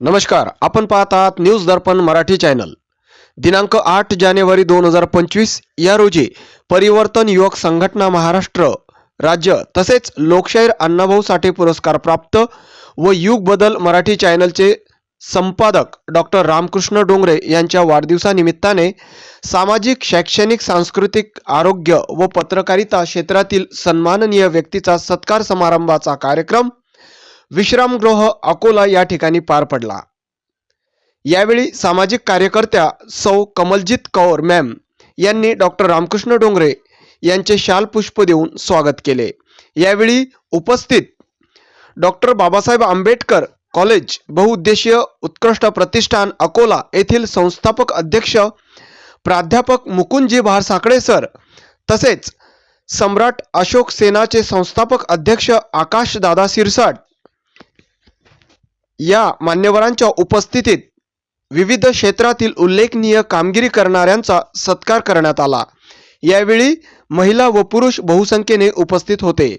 नमस्कार आपण पाहत आहात न्यूज दर्पण मराठी चॅनल. दिनांक आठ जानेवारी दोन हजार पंचवीस या रोजी परिवर्तन युवक संघटना महाराष्ट्र राज्य तसेच लोकशाहीर अण्णाभाऊ साठे पुरस्कार प्राप्त व युग बदल मराठी चॅनलचे संपादक डॉक्टर रामकृष्ण डोंगरे यांच्या वाढदिवसानिमित्ताने सामाजिक शैक्षणिक सांस्कृतिक आरोग्य व पत्रकारिता क्षेत्रातील सन्माननीय व्यक्तीचा सत्कार समारंभाचा कार्यक्रम विश्रामगृह अकोला या ठिकाणी पार पडला. यावेळी सामाजिक कार्यकर्त्या सौ कमलजीत कौर मॅम यांनी डॉक्टर रामकृष्ण डोंगरे यांचे शाल पुष्प देऊन स्वागत केले. यावेळी उपस्थित डॉक्टर बाबासाहेब आंबेडकर कॉलेज बहुउद्देशीय उत्कृष्ट प्रतिष्ठान अकोला येथील संस्थापक अध्यक्ष प्राध्यापक मुकुंदजी भारसाकडे सर तसेच सम्राट अशोक सेनाचे संस्थापक अध्यक्ष आकाश दादा सिरसाट या मान्यवरांच्या उपस्थितीत विविध क्षेत्रातील उल्लेखनीय कामगिरी करणाऱ्यांचा सत्कार करण्यात आला. यावेळी महिला व पुरुष बहुसंख्येने उपस्थित होते.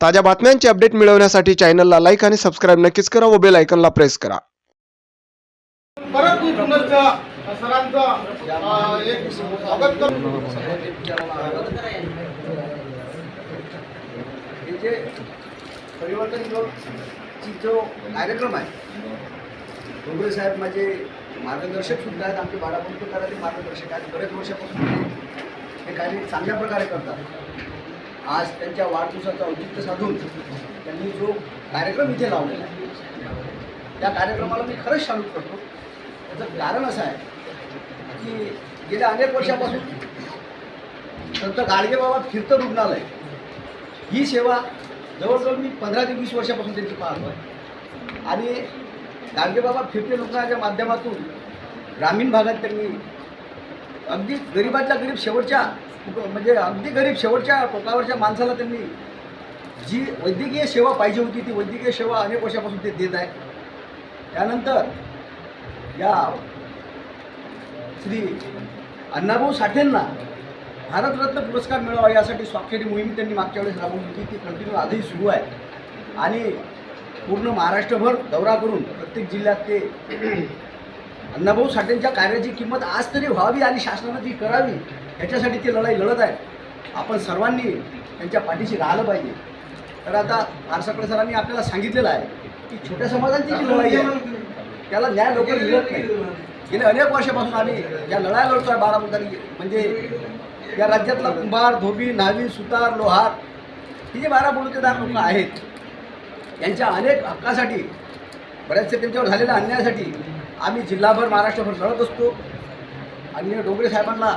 ताज्या बातम्यांचे अपडेट मिळवण्यासाठी चॅनलला लाईक आणि सबस्क्राईब नक्कीच करा व बेल आयकॉनला प्रेस करा. परिवर्तन जो कार्यक्रम आहे डोंगरे साहेब माझे मार्गदर्शक सुद्धा आहेत आमचे बारापूर करायचे मार्गदर्शक आहेत. बरेच वर्षापासून हे कार्य चांगल्या प्रकारे करतात. आज त्यांच्या वाढदिवसाचं औचित्य साधून त्यांनी जो कार्यक्रम इथे लावलेला आहे त्या कार्यक्रमाला मी खरंच शामिल करतो. त्याचं कारण असं आहे की गेल्या अनेक वर्षापासून संत गाडगेबाबा फिरतं रुग्णालय ही सेवा जवळजवळ मी पंधरा ते वीस वर्षापासून त्यांची पाहतो आहे. आणि गाडगेबाबा फिरते लोकांच्या माध्यमातून ग्रामीण भागात त्यांनी अगदी गरीबातल्या गरीब शेवटच्या म्हणजे अगदी गरीब शेवटच्या टोकावरच्या माणसाला त्यांनी जी वैद्यकीय सेवा पाहिजे होती ती वैद्यकीय सेवा अनेक वर्षापासून ते देत आहे. त्यानंतर या श्री अण्णाभाऊ साठेंना भारतरत्न पुरस्कार मिळावा यासाठी स्वाक्षरी मोहीम त्यांनी मागच्या वेळेस राबवली होती. ती कंटिन्यू आजही सुरू आहे. आणि पूर्ण महाराष्ट्रभर दौरा करून प्रत्येक जिल्ह्यात ते अण्णाभाऊ साठेंच्या कार्याची किंमत आज तरी व्हावी आणि शासनानं ती करावी याच्यासाठी ते लढाई लढत आहेत. आपण सर्वांनी त्यांच्या पाठीशी राहिलं पाहिजे. तर आता फारसाकडे सरांनी आपल्याला सांगितलेलं आहे की छोट्या समाजांची जी लढाई आहे त्याला न्याय लवकर मिळत नाही. गेल्या अनेक वर्षापासून आम्ही ज्या लढाया लढतो आहे बारामुतारी म्हणजे या राज्यातला कुंभार धोबी नावी सुतार लोहार ही जे बारा बलुतेदार लोक आहेत यांच्या अनेक हक्कासाठी बऱ्याचशा त्यांच्यावर झालेल्या अन्यायासाठी आम्ही जिल्हाभर महाराष्ट्रभर लढत असतो. आणि डोंगरे साहेबांना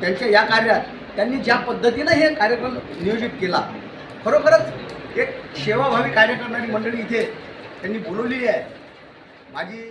त्यांच्या या कार्यात त्यांनी ज्या पद्धतीनं हे कार्यक्रम नियोजित केला खरोखरच एक सेवाभावी कार्य करणारी मंडळी इथे त्यांनी बोलवली आहे. माझी